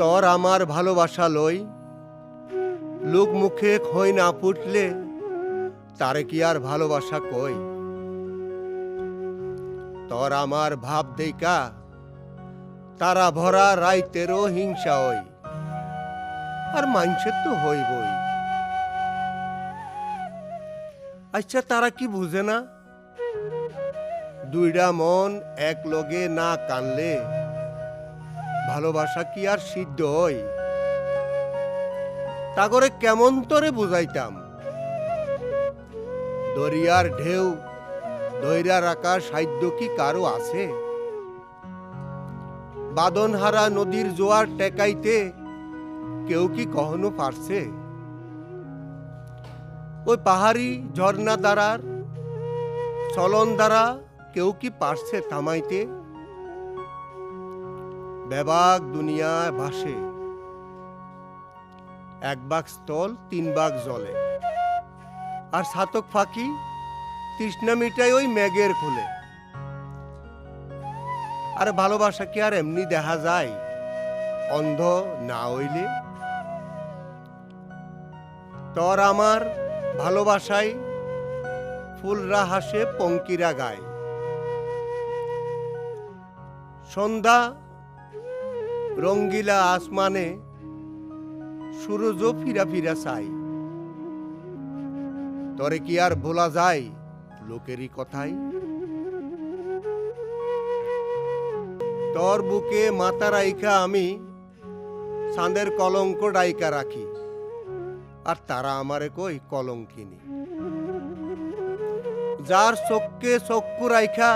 তোর আমার ভালোবাসা লই। লোক মুখে খই না ফুটলে তারে কি আর ভালোবাসা কই? তর আমার ভাব দেইকা, তারা ভরা রাইতেরও হিংসা হই আর মানুষের তো হইবই। আচ্ছা তারা কি বুঝে না? দুইটা মন এক লগে না কানলে ভালোবাসা কি আর সিদ্ধ হই তা করে কেমন তরে বুঝাইতাম। দরিয়ার ঢেউ দৈরা রাখার সাধ্য কি কারও আছে? বাদনহারা নদীর জোয়ার টেকাইতে কেউ কি কখনো পারছে? ওই পাহাড়ি ঝর্ণা দ্বারার চলন দ্বারা কেউ কি পারছে থামাইতে? বেবাক দুনিয়ায় ভাসে এক বাঘ স্থল, তিন বাঘ জলে। আর সাতক ফাঁকি, তৃষ্ণা মিটাই ওই মেঘের খুলে আর ভালোবাসা কি আর এমনি দেখা যায়? অন্ধ না হইলে? তোর আমার ভালোবাসায় ফুলরা হাসে পঙ্কিরা গায়। সন্ধ্যা রঙ্গিলা আসমানে সূরজ ফিরা ফিরা চাই। তরে কি আর ভোলা যায় লোকেরই কথাই? তোর বুকে মাথা রাইখা আমি চাঁদের কলঙ্ক ডাইকা রাখি, আর তারা আমারে কই কলঙ্কিনী। যার চোখকে চক্ষু রাইখা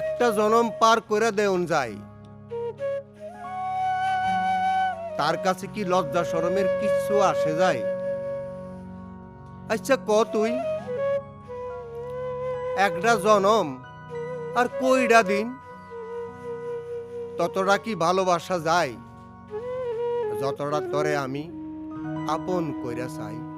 একটা জনম পার করে দেউন যায়। তার কাছে কি লজ্জা সরমের কিচ্ছু আসে যায়? আচ্ছা ক তুই? একটা জনম, আর কইরা দিন? ততটা কি ভালোবাসা যায়? যতটা তরে আমি আপন কইরা চাই।